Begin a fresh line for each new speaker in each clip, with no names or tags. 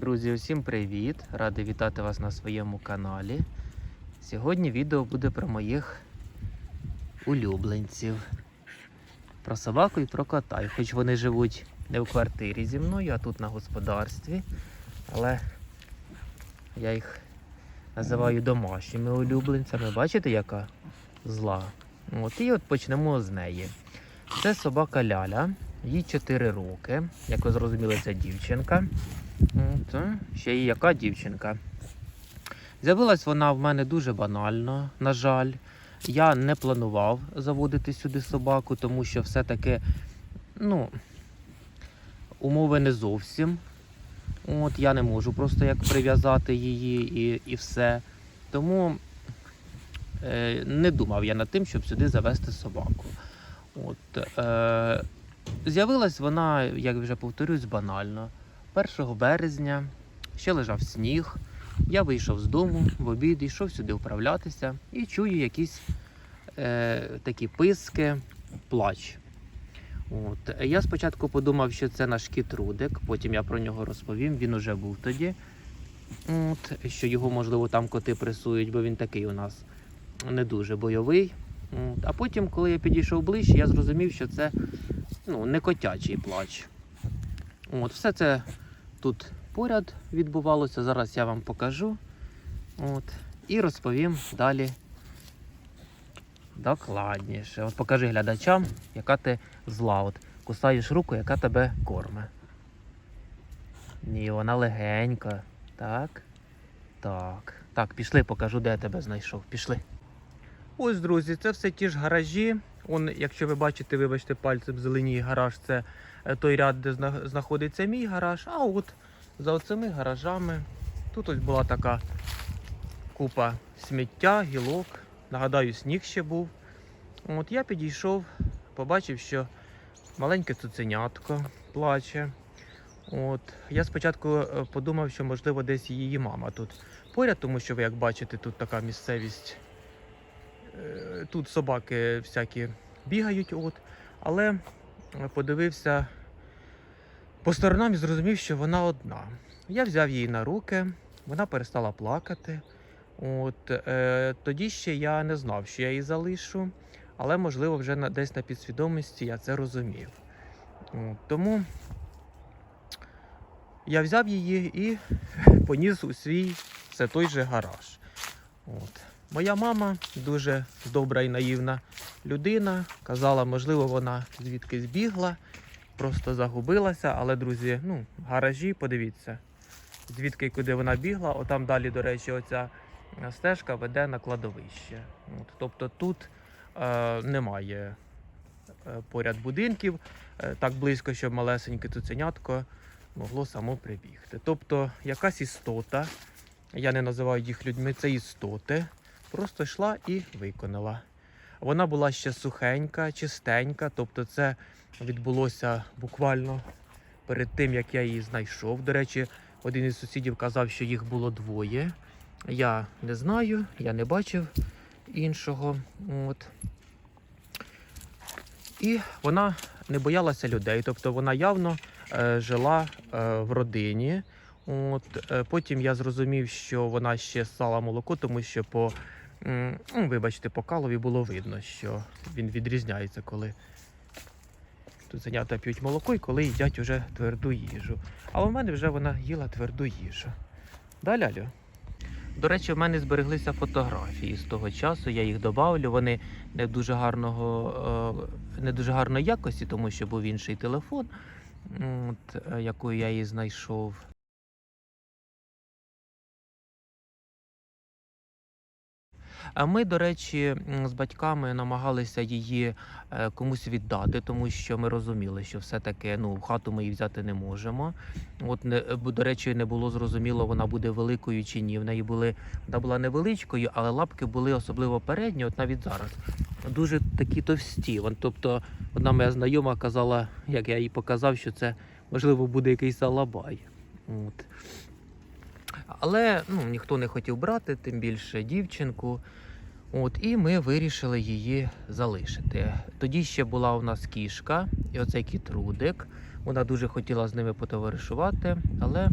Друзі, усім привіт! Радий вітати вас на своєму каналі. Сьогодні відео буде про моїх улюбленців. Про собаку і про кота. І хоч вони живуть не в квартирі зі мною, а тут на господарстві. Але я їх називаю домашніми улюбленцями. Бачите, яка зла? От і от почнемо з неї. Це собака Ляля, їй 4 роки. Як ви зрозуміли, це дівчинка. А, ще й яка дівчинка. З'явилась вона в мене дуже банально, на жаль. Я не планував заводити сюди собаку, тому що все-таки, ну, умови не зовсім. От, я не можу просто як прив'язати її і, і все. Тому е, не думав я над тим, щоб сюди завести собаку. От, е, з'явилась вона, як вже повторюсь, банально. 1 березня ще лежав сніг. Я вийшов з дому в обід, йшов сюди вправлятися і чую якісь е, такі писки, плач. От. Я спочатку подумав, що це наш кіт Рудик, потім я про нього розповім, він уже був тоді. От, що його, можливо, там коти пресують, бо він такий у нас не дуже бойовий. От. А потім, коли я підійшов ближче, я зрозумів, що це ну, не котячий плач. От, все це тут поряд відбувалося. Зараз я вам покажу. От, і розповім далі докладніше. От покажи глядачам, яка ти зла. От, кусаєш руку, яка тебе корме. Ні, вона легенька. Так. Так. Так, пішли, покажу, де я тебе знайшов. Пішли. Ось, друзі, це все ті ж гаражі. Он, якщо ви бачите, вибачте, пальцем зеленій гараж, це той ряд, де зна- знаходиться мій гараж. А от за оцими гаражами тут ось була така купа сміття, гілок. Нагадаю, сніг ще був. От я підійшов, побачив, що маленьке цуценятко плаче. От. Я спочатку е, подумав, що можливо десь її мама тут поряд, тому що ви як бачите, тут така місцевість. Е, Тут собаки всякі бігають, от. але е, подивився по сторонам і зрозумів, що вона одна. Я взяв її на руки, вона перестала плакати. От, е, тоді ще я не знав, що я її залишу, але можливо вже на, десь на підсвідомості я це розумів. От, тому я взяв її і поніс у свій все той же гараж. От. Моя мама дуже добра і наївна людина. Казала, можливо, вона звідки збігла, просто загубилася. Але, друзі, ну, гаражі, подивіться, звідки і куди вона бігла. Отам далі, до речі, оця е, стежка веде на кладовище. От. Тобто тут е, немає е, поряд будинків, е, так близько, щоб малесеньке цуценятко могло само прибігти. Тобто якась істота, я не називаю їх людьми, це істоти, просто йшла і виконала. Вона була ще сухенька, чистенька, тобто це відбулося буквально перед тим, як я її знайшов. До речі, один із сусідів казав, що їх було двоє. Я не знаю, я не бачив іншого. От. І вона не боялася людей, тобто вона явно е, жила е, в родині. От, е, потім я зрозумів, що вона ще ссала молоко, тому що по, м, ну, вибачте, по калові було видно, що він відрізняється, коли цуценята п'ють молоко і коли їдять уже тверду їжу. А у мене вже вона їла тверду їжу. Да, Лялю? До речі, в мене збереглися фотографії з того часу. Я їх добавлю. Вони не дуже гарного, е, не дуже гарної якості, тому що був інший телефон, от, е, якою я її знайшов. Ми, до речі, з батьками намагалися її е, комусь віддати, тому що ми розуміли, що все-таки ну, хату ми її взяти не можемо. От не до речі, не було зрозуміло, вона буде великою чи ні. В неї були вона була невеличкою, але лапки були особливо передні, от навіть зараз. Дуже такі товсті. Тобто, одна моя знайома казала, як я їй показав, що це можливо буде якийсь алабай. От. Але ну, ніхто не хотів брати, тим більше дівчинку. От, і ми вирішили її залишити. Тоді ще була у нас кішка, і оцей кіт Рудик. Вона дуже хотіла з ними потоваришувати, але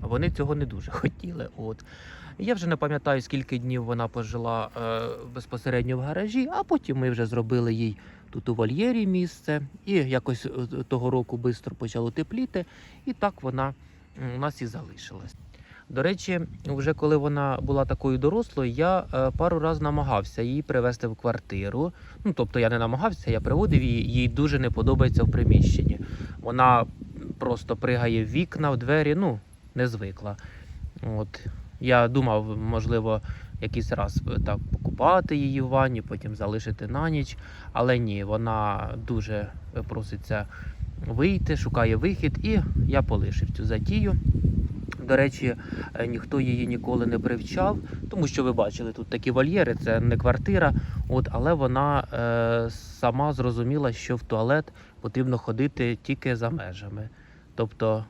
вони цього не дуже хотіли. От. Я вже не пам'ятаю, скільки днів вона пожила е, безпосередньо в гаражі, а потім ми вже зробили їй тут у вольєрі місце. І якось е, того року швидко почало тепліти, і так вона у нас і залишилась. До речі, вже коли вона була такою дорослою, я е, пару разів намагався її привезти в квартиру. Ну, тобто я не намагався, я приводив її, їй дуже не подобається в приміщенні. Вона просто пригає в вікна, в двері, ну, не звикла. От. Я думав, можливо, якийсь раз е, так покупати її в ванні, потім залишити на ніч. Але ні, вона дуже проситься вийти, шукає вихід, і я полишив цю затію. До речі, е, ніхто її ніколи не привчав, тому що ви бачили тут такі вольєри, це не квартира. От, але вона е, сама зрозуміла, що в туалет потрібно ходити тільки за межами. Тобто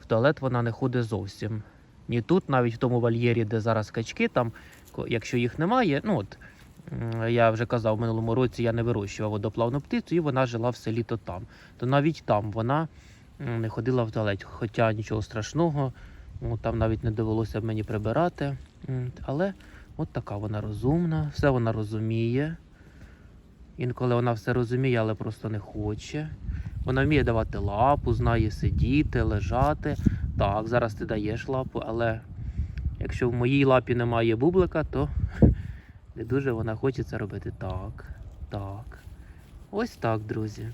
в туалет вона не ходить зовсім. Ні тут, навіть в тому вольєрі, де зараз качки, там, якщо їх немає, ну от я вже казав, в минулому році я не вирощував водоплавну птицю, і вона жила все літо там. То навіть там вона не ходила в туалет, хоча нічого страшного, ну, там навіть не довелося б мені прибирати. Але от така вона розумна, все вона розуміє. Інколи вона все розуміє, але просто не хоче. Вона вміє давати лапу, знає сидіти, лежати. Так, зараз ти даєш лапу, але якщо в моїй лапі немає бублика, то не дуже вона хоче це робити. Так, так. Ось так, друзі.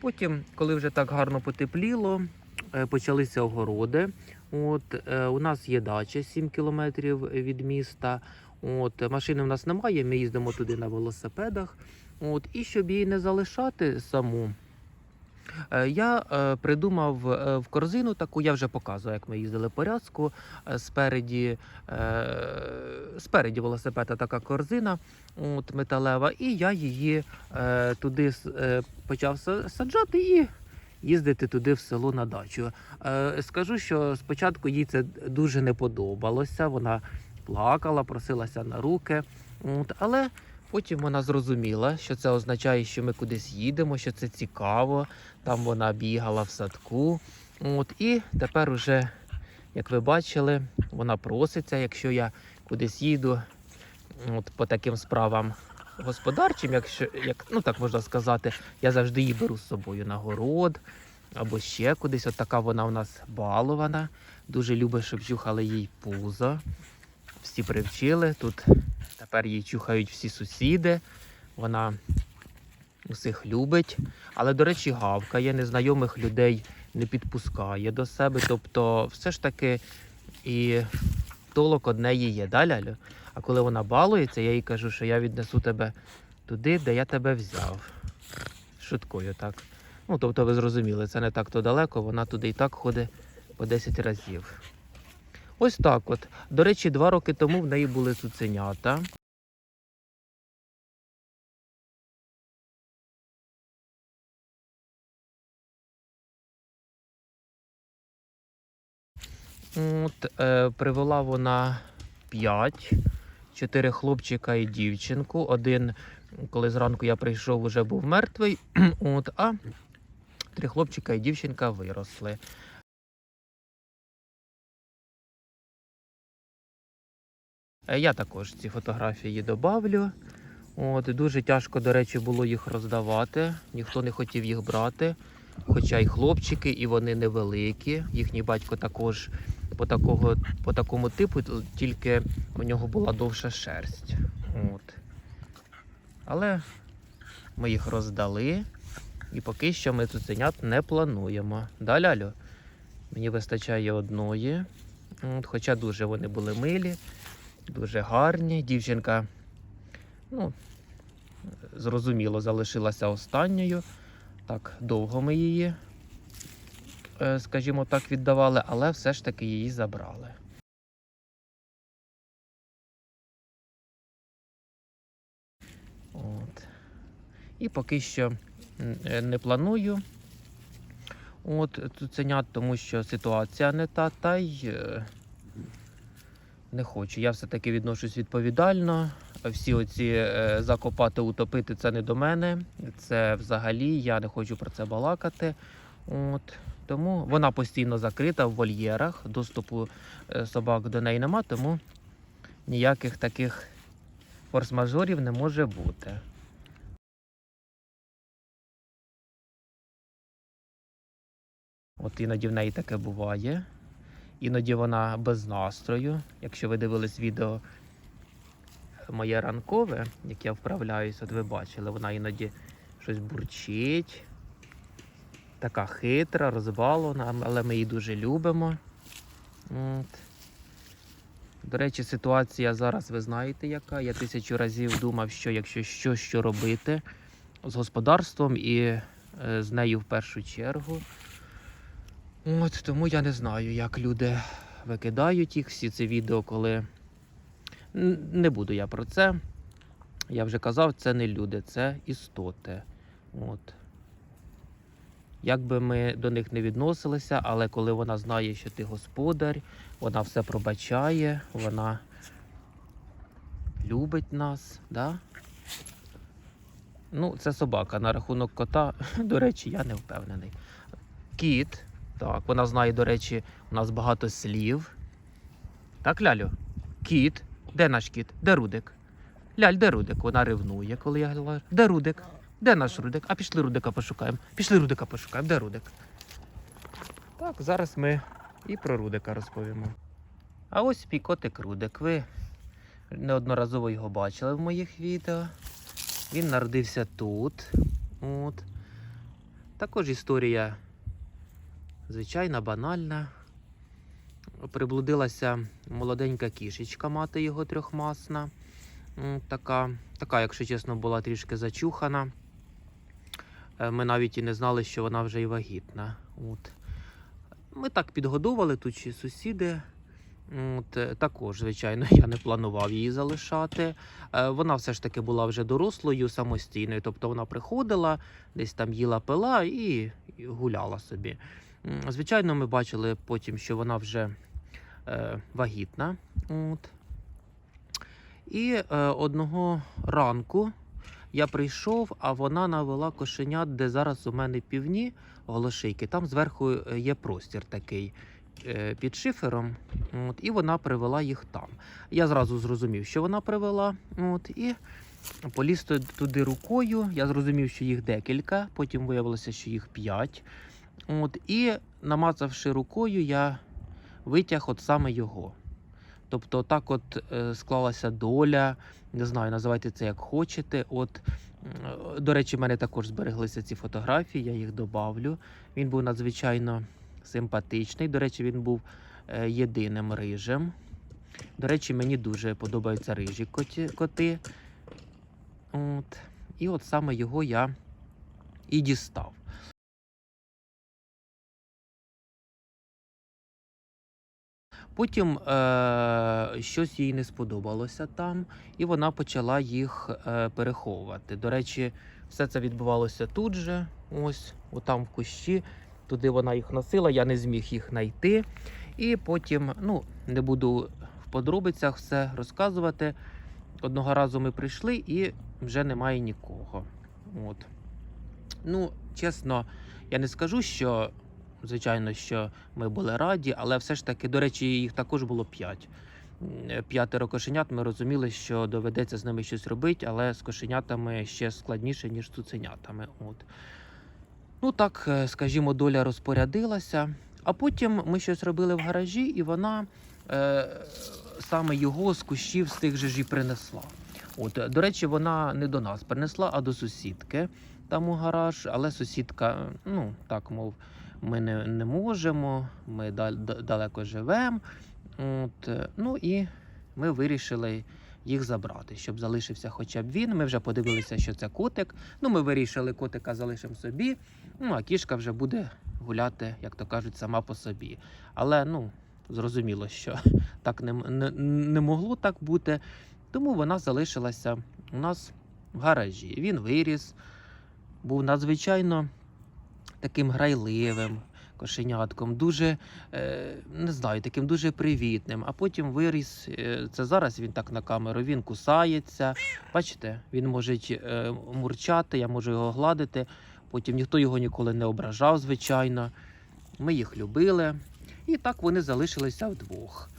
Потім, коли вже так гарно потепліло, е, почалися огороди. От, е, у нас є дача 7 кілометрів від міста. От, машини в нас немає, ми їздимо туди на велосипедах. От, і щоб її не залишати саму, я е, придумав е, в корзину таку, я вже показував, як ми їздили по рядку. Е, спереді, е, спереді велосипеда така корзина от, металева, і я її е, туди е, почав саджати і їздити туди в село на дачу. Е, скажу, що спочатку їй це дуже не подобалося. Вона плакала, просилася на руки. От, але потім вона зрозуміла, що це означає, що ми кудись їдемо, що це цікаво. Там вона бігала в садку. От, і тепер уже, як ви бачили, вона проситься, якщо я кудись їду от, по таким справам господарчим, якщо як ну так можна сказати, я завжди її беру з собою на город або ще кудись. От така вона у нас балована. Дуже любить, щоб чухали їй пузо. Всі привчили. Тут тепер її чухають всі сусіди. Вона усіх любить. Але, до речі, гавкає, незнайомих людей не підпускає до себе. Тобто, все ж таки і толок одне її є, да, Лялю? А коли вона балується, я їй кажу, що я віднесу тебе туди, де я тебе взяв. Шуткою так. Ну, тобто, ви зрозуміли, це не так то далеко, вона туди і так ходить по 10 разів. Ось так от. До речі, два роки тому в неї були цуценята. От, е, привела вона 5, 4 хлопчика і дівчинку. Один, коли зранку я прийшов, вже був мертвий. От, а три хлопчика і дівчинка виросли. Е, Я також ці фотографії добавлю. От, дуже тяжко, до речі, було їх роздавати. Ніхто не хотів їх брати. Хоча й хлопчики, і вони невеликі. Їхній батько також по, такого, по такому типу, тільки у нього була довша шерсть. От. Але ми їх роздали, і поки що ми цуценят не плануємо. Да, Лялю? Мені вистачає одної. От, хоча дуже вони були милі, дуже гарні. Дівчинка, ну, зрозуміло, залишилася останньою. Так, довго ми її, скажімо так, віддавали, але все ж таки її забрали. От. І поки що е, не планую от цуценят, тому що ситуація не та, та й е, не хочу. Я все-таки відношусь відповідально. Всі оці е, закопати, утопити це не до мене. Це взагалі я не хочу про це балакати. От. Тому вона постійно закрита в вольєрах. Доступу е, собак до неї нема, тому ніяких таких форс-мажорів не може бути. От іноді в неї таке буває. Іноді вона без настрою. Якщо ви дивились відео моє ранкове, як я вправляюсь, от ви бачили, вона іноді щось бурчить. Така хитра, розбалена, але ми її дуже любимо. От. До речі, ситуація зараз ви знаєте, яка. Я тисячу разів думав, що якщо що, що робити з господарством і е, з нею в першу чергу. От тому я не знаю, як люди викидають їх, всі ці відео, коли. Не буду я про це. Я вже казав, це не люди, це істоти. От. Як би ми до них не відносилися, але коли вона знає, що ти господар, вона все пробачає, вона любить нас, да? Ну, це собака. На рахунок кота, до речі, я не впевнений. Кіт, так, вона знає, до речі, у нас багато слів. Так, Лялю? Кіт. Де наш кіт? Де Рудик? Ляль, де Рудик? Вона ревнує, коли я говорю. Де Рудик? Де наш Рудик? А пішли Рудика пошукаємо. Пішли Рудика пошукаємо. Де Рудик? Так, зараз ми і про Рудика розповімо. А ось мій котик Рудик. Ви неодноразово його бачили в моїх відео. Він народився тут. От. Також історія звичайна, банальна. Приблудилася молоденька кішечка, мати його трьохмасна. Така, така, якщо чесно, була трішки зачухана. Е, Ми навіть і не знали, що вона вже і вагітна. От. Ми так підгодовували тут ще сусіди. От, е, також, звичайно, я не планував її залишати. Е, Вона все ж таки була вже дорослою, самостійною. Тобто вона приходила, десь там їла пила і гуляла собі. Звичайно, ми бачили потім, що вона вже е, вагітна. От. І е, одного ранку я прийшов, а вона навела кошенят, де зараз у мене півні голошийки. Там зверху е, є простір такий е, під шифером. От, і вона привела їх там. Я зразу зрозумів, що вона привела. От, і поліз туди рукою. Я зрозумів, що їх декілька, потім виявилося, що їх п'ять. От, і намацавши рукою, я витяг от саме його. Тобто, так от е, склалася доля, не знаю, називайте це як хочете. От, до речі, в мене також збереглися ці фотографії, я їх добавлю. Він був надзвичайно симпатичний. До речі, він був е, єдиним рижем. До речі, мені дуже подобаються рижі коти. От. І от саме його я і дістав. Потім е, щось їй не сподобалося там, і вона почала їх е, переховувати. До речі, все це відбувалося тут же, ось, отам в кущі. Туди вона їх носила, я не зміг їх знайти. І потім, ну, не буду в подробицях все розказувати. Одного разу ми прийшли і вже немає нікого. От. Ну, чесно, я не скажу, що звичайно, що ми були раді, але все ж таки, до речі, їх також було п'ять. П'ятеро кошенят. Ми розуміли, що доведеться з ними щось робити, але з кошенятами ще складніше, ніж з цуценятами. От. Ну так, е, скажімо, доля розпорядилася. А потім ми щось робили в гаражі, і вона е, саме його з кущів з тих же ж і принесла. От, е, до речі, вона не до нас принесла, а до сусідки там у гараж. Але сусідка, ну так мов, ми не, не можемо, ми дал- далеко живемо. Е, ну і ми вирішили їх забрати, щоб залишився хоча б він. Ми вже подивилися, що це котик. Ну, ми вирішили, котика залишимо собі. Ну, а кішка вже буде гуляти, як то кажуть, сама по собі. Але ну, зрозуміло, що так не, не, не могло так бути. Тому вона залишилася у нас в гаражі. Він виріс, був надзвичайно таким грайливим, кошенятком, дуже, е, не знаю, таким дуже привітним. А потім виріс. е, Це зараз він так на камеру, він кусається. Бачите, він може е, мурчати, я можу його гладити. Потім ніхто його ніколи не ображав, звичайно. Ми їх любили. І так вони залишилися вдвох.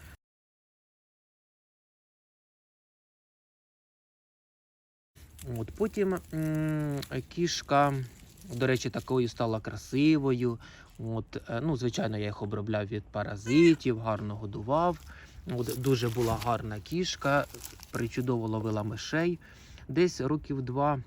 От потім кішка, до речі, такою стала красивою. От, е, ну, звичайно, я їх обробляв від паразитів, гарно годував. От, дуже була гарна кішка, причудово ловила мишей. Десь років два.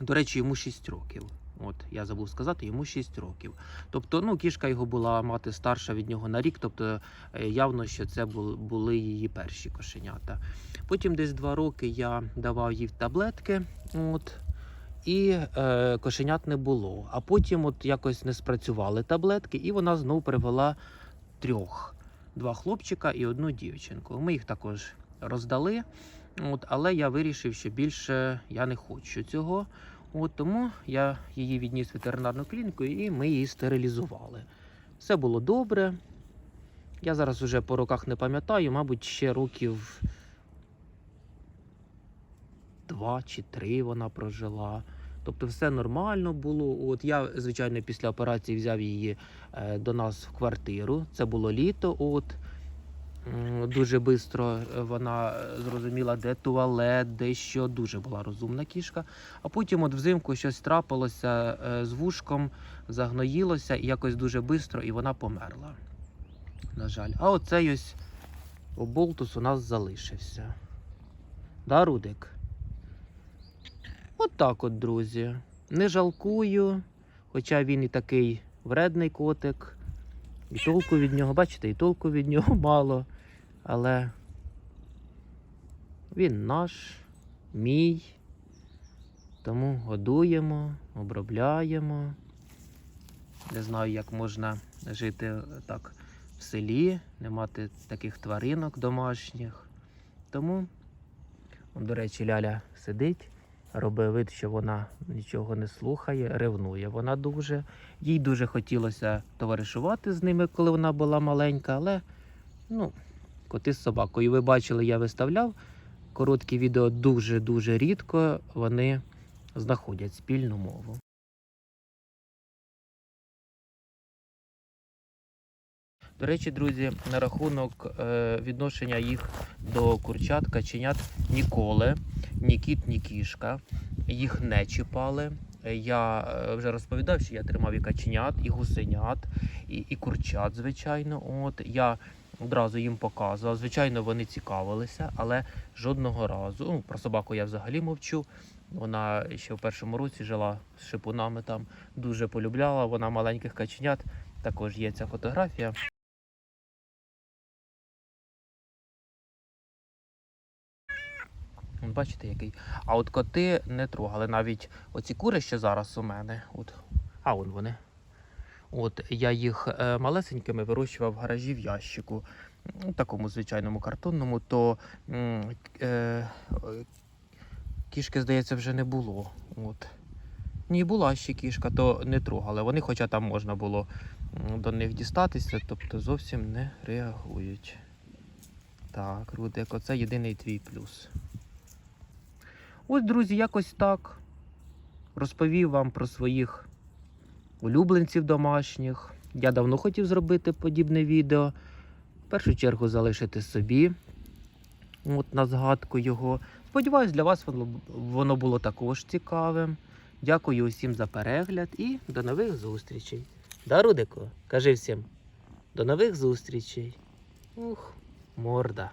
До речі, йому 6 років. От, я забув сказати, йому 6 років. Тобто, ну, кішка його була мати старша від нього на рік, тобто е, явно, що це були її перші кошенята. Потім десь два роки я давав їй таблетки, от, і е, кошенят не було. А потім от якось не спрацювали таблетки, і вона знов привела трьох: два хлопчика і одну дівчинку. Ми їх також роздали. От, але я вирішив, що більше я не хочу цього. От, тому я її відніс в ветеринарну клініку і ми її стерилізували. Все було добре. Я зараз уже по роках не пам'ятаю, мабуть, ще років два чи три вона прожила. Тобто все нормально було. От я, звичайно, після операції взяв її е, до нас в квартиру. Це було літо. От дуже швидко вона е, зрозуміла, де туалет, де що. Дуже була розумна кішка. А потім, от взимку, щось трапилося е, з вушком, загноїлося і якось дуже швидко, і вона померла. На жаль. А оцей ось оболтус у нас залишився. Да, Рудик? От так от, друзі. Не жалкую, хоча він і такий вредний котик. І толку від нього, бачите, і толку від нього мало. Але він наш, мій. Тому годуємо, обробляємо. Не знаю, як можна жити так в селі, не мати таких тваринок домашніх. Тому, до речі, Ляля сидить, робить вид, що вона нічого не слухає, ревнує вона дуже. Їй дуже хотілося товаришувати з ними, коли вона була маленька, але ну, коти з собакою. Ви бачили, я виставляв короткі відео дуже-дуже рідко вони знаходять спільну мову. До речі, друзі, на рахунок е, відношення їх до курчат, каченят ніколи, ні кіт, ні кішка. Їх не чіпали. Я е, вже розповідав, що я тримав і каченят, і гусенят, і, і курчат, звичайно. От я одразу їм показував. Звичайно, вони цікавилися, але жодного разу. Ну, про собаку я взагалі мовчу. Вона ще в першому році жила з шипунами там, дуже полюбляла. Вона маленьких каченят. Також є ця фотографія. Бачите, який. А от коти не трогали. Навіть оці кури, що зараз у мене. От. А вон вони. От я їх е, малесенькими вирощував в гаражі в ящику, ну, такому звичайному картонному, то е, кішки, здається, вже не було. От. Ні, була ще кішка, то не трогали. Вони, хоча там можна було до них дістатися, тобто зовсім не реагують. Так, Рудик, оце єдиний твій плюс. Ось, друзі, якось так. Розповів вам про своїх улюбленців домашніх. Я давно хотів зробити подібне відео. В першу чергу залишити собі. От на згадку його. Сподіваюсь, для вас воно, було також цікавим. Дякую усім за перегляд і до нових зустрічей. Да, Рудико? Кажи всім. До нових зустрічей. Ух, морда.